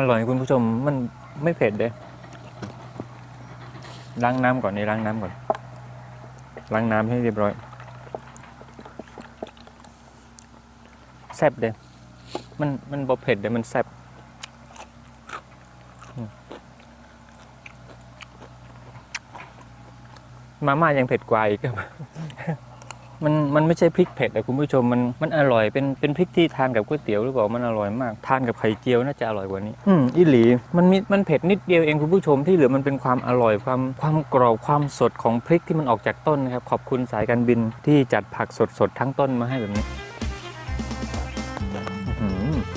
อร่อยคุณผู้ชมมันไม่เผ็ดเลยล้างน้ำก่อนนี่ล้างน้ำก่อน ล้างน้ำให้เรียบร้อย แซ่บเลยมันมันบ่เผ็ดเลยมันแซ่บมาม่ายังเผ็ดกว่าอีกครับ มันมันไม่ใช่พริกเผ็ดอะคุณผู้ชมมันมันอร่อยเป็นเป็นพริกที่ทานกับก๋วยเตี๋ยวหรือเปล่ามันอร่อยมาก ทานกับไข่เจียวน่าจะอร่อยกว่านี้ อืมอีหลีมันมีมันเผ็ดนิดเดียวเองคุณผู้ชมที่เหลือมันเป็นความอร่อยความความกรอบความสดของพริกที่มันออกจากต้นนะครับขอบคุณสายการบินที่จัดผักสดๆทั้งต้นมาให้แบบนี้อื้อหือ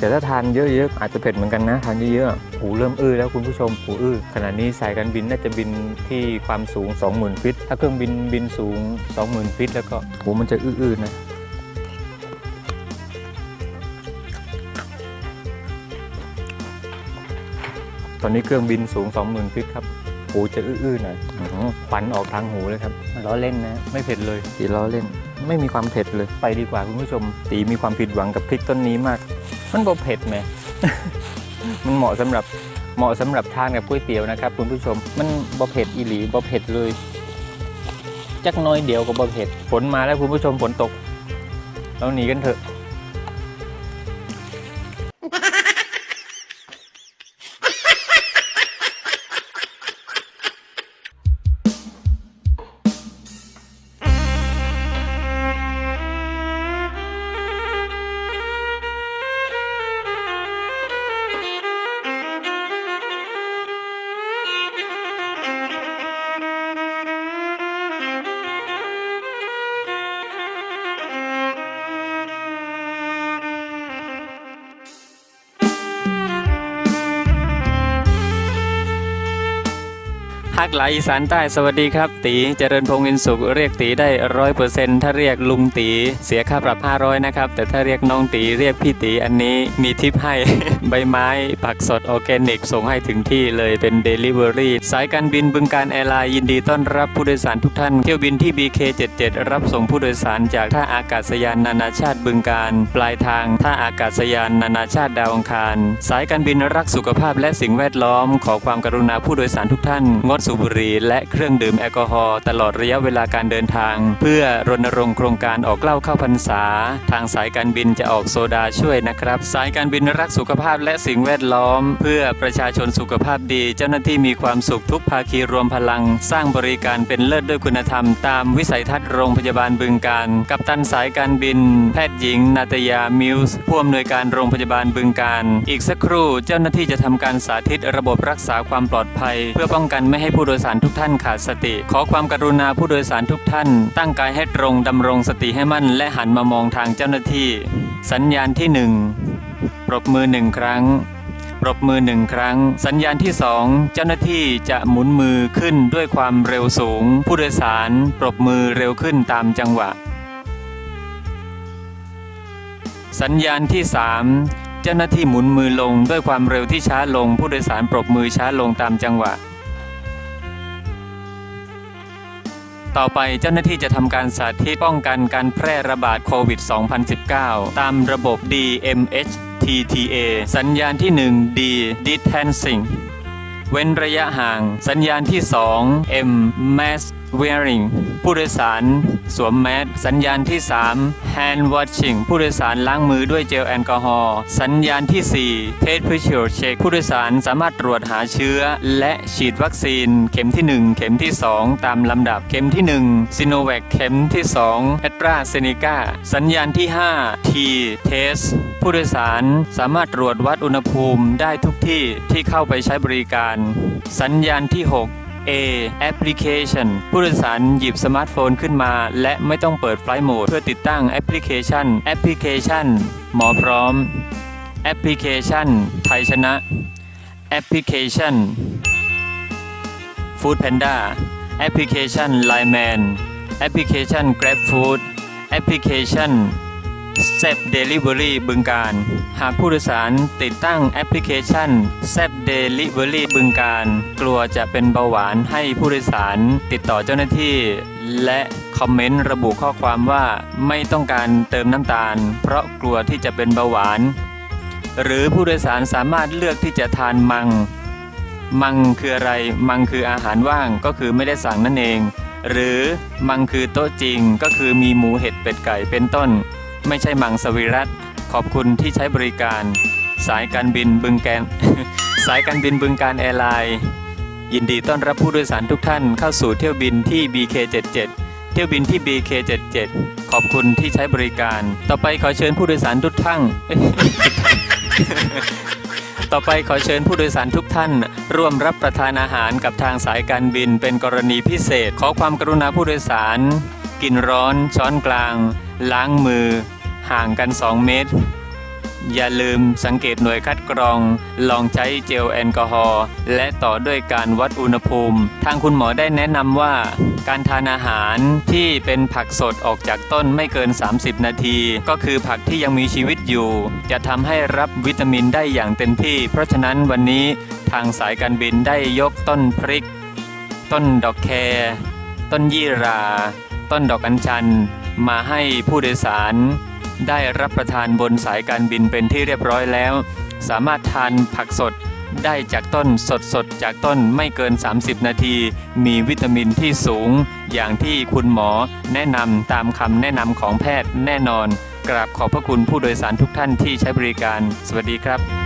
แต่ถ้าทานเยอะๆอาจจะเผ็ดเหมือนกันนะทานเยอะๆหูเริ่มอื้อแล้วคุณผู้ชมหูอื้อขณะนี้สายการบินน่าจะบินที่ความสูง 20,000ฟิตถ้าเครื่องบินบินสูง 20,000ฟิตแล้วก็หูมันจะอื้อๆนะตอนนี้เครื่องบินสูง 20,000ฟิตครับหูจะอื้อๆหน่อยอื้อหือควันออกทางหูเลยครับล้อเล่นนะ ไม่เผ็ดเลยตีล้อเล่น ไม่มีความเผ็ดเลย ไปดีกว่าคุณผู้ชมตีมีความผิดหวังกับพริกต้นนี้มาก มันบ่เผ็ดไหม มันเหมาะสำหรับเหมาะสำหรับทานกับก๋วยเตี๋ยวนะครับ คุณผู้ชม มันบ่เผ็ดอีหลีบ่เผ็ดเลย จักหน้อยเดียวก็บ่เผ็ด ฝนมาแล้วคุณผู้ชมฝนตก เราหนีกันเถอะ ฮักหลายอีสานใต้สวัสดีครับ ตีเจริญพงศ์อินสุขเรียกตีได้ร้อยเปอร์เซ็นต์ถ้าเรียกลุงตีเสียค่าปรับ 500 นะครับ แต่ถ้าเรียกน้องตีเรียกพี่ตีอันนี้มีทิปให้ ใบไม้ผักสดออร์แกนิก ส่งให้ถึงที่เลยเป็น Delivery สายการบินบึงการแอร์ไลน์ยินดีต้อนรับผู้โดยสารทุกท่าน เที่ยวบินที่ BK77 รับส่งผู้โดยสารจากท่าอากาศยานนานาชาติบึงการ ปลายทางท่าอากาศยานนานาชาติดาวอังคาร สายการบินรักสุขภาพและสิ่งแวดล้อม ขอความกรุณาผู้โดยสารทุกท่าน งดสูบบุหรี่และเครื่องดื่มแอลกอฮอล์ตลอดระยะเวลาการเดินทาง เพื่อรณรงค์โครงการออกเหล้าเข้าพรรษา ทางสายการบินจะออกโซดาช่วยนะครับ สายการบินรักสุขภาพและสิ่งแวดล้อม เพื่อประชาชนสุขภาพดี เจ้าหน้าที่มีความสุขทุกภาคีรวมพลัง สร้างบริการเป็นเลิศด้วยคุณธรรม ตามวิสัยทัศน์โรงพยาบาลบึงการ กัปตันสายการบิน แพทย์หญิง นาตยามิวส์ผู้อำนวยการโรงพยาบาลบึงการ อีกสักครู่เจ้าหน้าที่จะทำการสาธิตระบบรักษาความปลอดภัย เพื่อป้องกันไม่ให้ผู้โดยสารทุกท่านขาดสติ ขอความกรุณาผู้โดยสารทุกท่าน ตั้งกายให้ตรงดำรงสติให้มั่น และหันมามองทางเจ้าหน้าที่ สัญญาณที่หนึ่ง บมือหนึ่งครั้ง ปรบมือหนึ่งครั้ง สัญญาณที่สองเจ้าหน้าที่จะหมุนมือขึ้นด้วยความเร็วสูง ผู้โดยสาร ปรบมือเร็วขึ้นตามจังหวะ สัญญาณที่สามเจ้าหน้าที่หมุนมือลงด้วยความเร็วที่ช้าลง ผู้โดยสารปรบมือช้าลงตามจังหวะต่อไปเจ้าหน้าที่จะทำการสาธิตป้องกันการแพร่ระบาดโควิด 2019 ตามระบบ DMH DTTA สัญญาณที่ 1 D Distancing เว้นระยะห่าง สัญญาณที่ 2 M Mask Wearing ผู้โดยสารสวมแมสสัญญาณที่ 3 Hand Washing ผู้โดยสารล้างมือด้วยเจลแอลกอฮอล์สัญญาณที่ 4 Temperature Check ผู้โดยสารสามารถตรวจหาเชื้อ และฉีดวัคซีน เข็มที่ 1 เข็มที่ 2 ตามลำดับเข็มที่ 1 s i n o v a c เข็มที่2 a s t r a z e ซ e c a สัญญาณที่ 5 T Test ผู้โดยสารสามารถตรวจวัดอุณหภูมิได้ทุกที่ที่เข้าไปใช้บริการ สัญญาณที่ 6 A Application ผู้โดยสารหยิบสมาร์ทโฟนขึ้นมา และไม่ต้องเปิดไฟล์โหมด เพื่อติดตั้งแอปพลิเคชัน แอปพลิเคชัน หมอพร้อม แอปพลิเคชัน ไทยชนะ แอปพลิเคชัน Food Panda แอปพลิเคชัน Line Man แอปพลิเคชัน Grab Food แอปพลิเคชัน แซ p เดลิเวอรี่บึงการ หากผู้โดยสารติดตั้งแอปพลิเคชันแซ p เดลิเวอรี่บึงการ กลัวจะเป็นเบาหวานให้ผู้โดยสารติดต่อเจ้าหน้าที่ และคอมเมนต์ระบุข้อความว่าไม่ต้องการเติมน้ำตาล เพราะกลัวที่จะเป็นเบาหวาน หรือผู้โดยสารสามารถเลือกที่จะทานมัง มังคืออะไร มังคืออาหารว่างก็คือไม่ได้สั่งนั่นเอง หรือมังคือโต๊ะจริงก็คือมีหมูเห็ดเป็ดไก่เป็นต้น ไม่ใช่มังสวิรัตขอบคุณที่ใช้บริการ สายการบินบึงแกนสายการบินบึงการแอร์ไลน์ยินดีต้อนรับผู้โดยสารทุกท่านเข้าสู่เที่ยวบินที่ BK77 เที่ยวบินที่ BK77 ขอบคุณที่ใช้บริการ ต่อไปขอเชิญผู้โดยสารทุกท่าน ต่อไปขอเชิญผู้โดยสารทุกท่าน ร่วมรับประทานอาหารกับทางสายการบินเป็นกรณีพิเศษ ขอความกรุณาผู้โดยสาร กินร้อน ช้อนกลาง ล้างมือ ห่างกัน 2 เมตร อย่าลืมสังเกตหน่วยคัดกรอง ลองใช้เจลแอลกอฮอล์และต่อด้วยการวัดอุณหภูมิ ทางคุณหมอได้แนะนำว่าการทานอาหารที่เป็นผักสดออกจากต้นไม่เกิน 30 นาที ก็คือผักที่ยังมีชีวิตอยู่ จะทำให้รับวิตามินได้อย่างเต็มที่ เพราะฉะนั้นวันนี้ทางสายการบินได้ยกต้นพริก ต้นดอกแครต้นยี่รา ต้นดอกอัญชัน มาให้ผู้โดยสาร ได้รับประทานบนสายการบินเป็นที่เรียบร้อยแล้ว สามารถทานผักสดได้จากต้นสดสดๆจากต้นไม่เกิน 30 นาที มีวิตามินที่สูง อย่างที่คุณหมอแนะนำตามคำแนะนำของแพทย์แน่นอน กราบขอบพระคุณผู้โดยสารทุกท่านที่ใช้บริการ สวัสดีครับ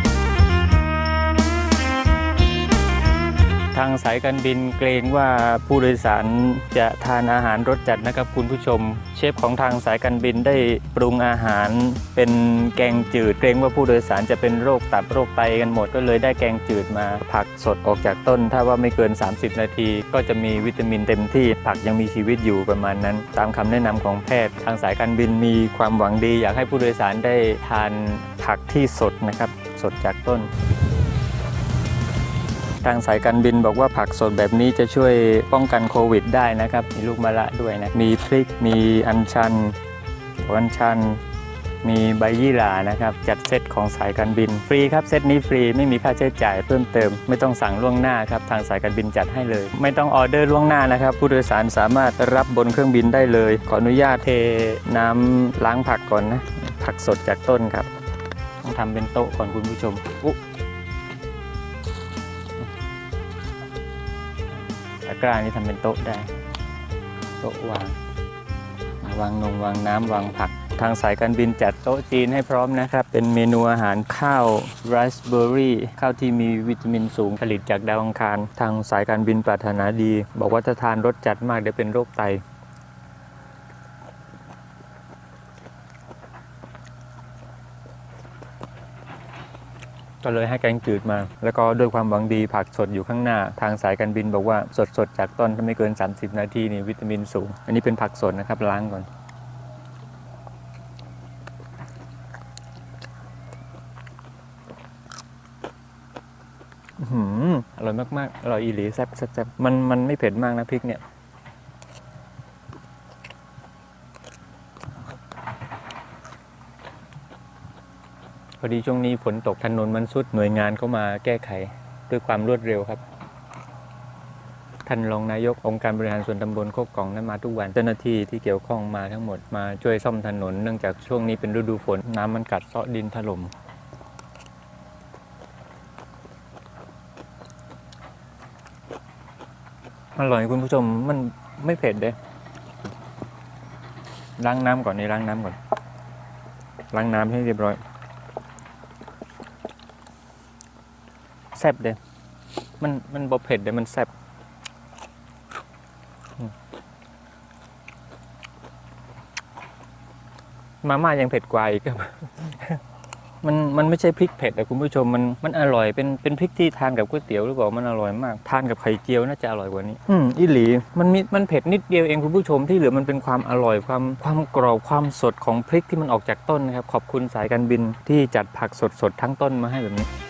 ทางสายการบินเกรงว่าผู้โดยสารจะทานอาหารรสจัดนะครับคุณผู้ชม เชฟของทางสายการบินได้ปรุงอาหารเป็นแกงจืด เกรงว่าผู้โดยสารจะเป็นโรคตับโรคไตกันหมดก็เลยได้แกงจืดมา ผักสดออกจากต้น ถ้าว่าไม่เกิน 30 นาที ก็จะมีวิตามินเต็มที่ผักยังมีชีวิตอยู่ประมาณนั้น ตามคำแนะนำของแพทย์ ทางสายการบินมีความหวังดี อยากให้ผู้โดยสารได้ทานผักที่สดนะครับสดจากต้น ทางสายการบินบอกว่าผักสดแบบนี้จะช่วยป้องกันโควิดได้นะครับ มีลูกมะระด้วยนะ มีพริก มีอัญชันหัวอัญชัน มีใบยี่หร่านะครับ จัดเซตของสายการบินฟรีครับ เซตนี้ฟรีไม่มีค่าใช้จ่ายเพิ่มเติม ไม่ต้องสั่งล่วงหน้าครับ ทางสายการบินจัดให้เลย ไม่ต้องออเดอร์ล่วงหน้านะครับ ผู้โดยสารสามารถรับบนเครื่องบินได้เลย ขออนุญาตเทน้ำล้างผักก่อนนะ ผักสดจากต้นครับ ต้องทำเป็นโต๊ะก่อนคุณผู้ชมอุ๊ กร้านี่ทำเป็นโต๊ะได้ โต๊ะวางวางนมวางน้ำวางผัก ทางสายการบินจัดโต๊ะจีนให้พร้อมนะครับ เป็นเมนูอาหารข้าวไรซ์เบอร์รี่ข้าวที่มีวิตามินสูงผลิตจากดาวอังคาร ทางสายการบินปรารถนาดี บอกว่าถ้าทานรสจัดมากเดี๋ยวเป็นโรคไต ก็เลยให้แกงจืดมา แล้วก็ด้วยความหวังดีผักสดอยู่ข้างหน้า ทางสายการบินบอกว่าสดสดจากต้นถ้าไม่เกิน 30 นาทีนี่วิตามินสูง อันนี้เป็นผักสดนะครับล้างก่อนอื้อร่อยมากๆ อร่อยอีหลีแซ่บแซ่บมันมันไม่เผ็ดมากนะพริกเนี่ย อดีช่วงนี้ฝนตกถนนมันสุดหน่วยงานเข้ามาแก้ไขด้วยความรวดเร็วครับ ท่านรองนายกองค์การบริหารส่วนตำบลโคกกล่องนั้นมาทุกวันเจ้าหน้าที่ที่เกี่ยวข้องมาทั้งหมดมาช่วยซ่อมถนนเนื่องจากช่วงนี้เป็นฤดูฝนน้ำมันกัดเซาะดินถล่มอร่อยคุณผู้ชมมันไม่เผ็ดเลยล้างน้ำก่อนนี่ล้างน้ำก่อนล้างน้ำให้เรียบร้อย แซ่บเด้มันมันบ่เผ็ดเด้มันแซ่บอืมมาม่ายังเผ็ดกว่าอีกครับมันมันไม่ใช่พริกเผ็ดอะคุณผู้ชมมันมันอร่อยเป็นเป็นพริกที่ทานกับก๋วยเตี๋ยวหรือเปล่ามันอร่อยมาก ทานกับไข่เจียวน่าจะอร่อยกว่านี้ อืมอีหลีมันมีมันเผ็ดนิดเดียวเองคุณผู้ชมที่เหลือมันเป็นความอร่อยความความกรอบความสดของพริกที่มันออกจากต้นนะครับขอบคุณสายการบินที่จัดผักสดๆทั้งต้นมาให้แบบนี้อื้อหือ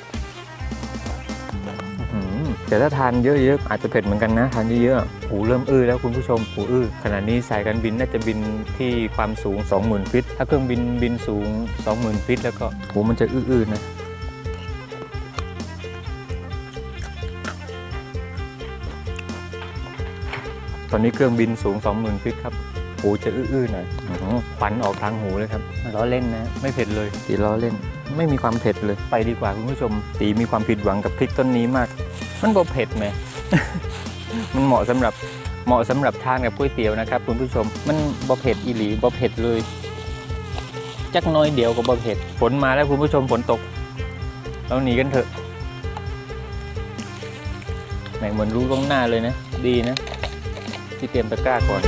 แต่ถ้าทานเยอะๆอาจจะเผ็ดเหมือนกันนะทานเยอะๆหูเริ่มอื้อแล้วคุณผู้ชมหูอื้อขณะนี้สายการบินน่าจะบินที่ความสูง 20,000ฟิตถ้าเครื่องบินบินสูง 20,000ฟิตแล้วก็หูมันจะอื้อๆนะตอนนี้เครื่องบินสูง 20,000ฟิตครับหูจะอื้อๆหน่อยควันออกทางหูเลยครับล้อเล่นนะ ไม่เผ็ดเลยตีล้อเล่น ไม่มีความเผ็ดเลยไปดีกว่าคุณผู้ชมตีมีความผิดหวังกับพริกต้นนี้มาก มันบ่เผ็ดไหมมันเหมาะสำหรับเหมาะสำหรับทานกับก๋วยเตี๋ยวนะครับ คุณผู้ชมมันบ่เผ็ดอีหลีบ่เผ็ดเลยจักหน้อยเดียวก็บ่เผ็ดฝนมาแล้วคุณผู้ชมฝนตกเราหนีกันเถอะแหมเหมือนรู้ล่วงหน้าเลยนะ ดีนะ ที่เตรียมตะกร้าก่อน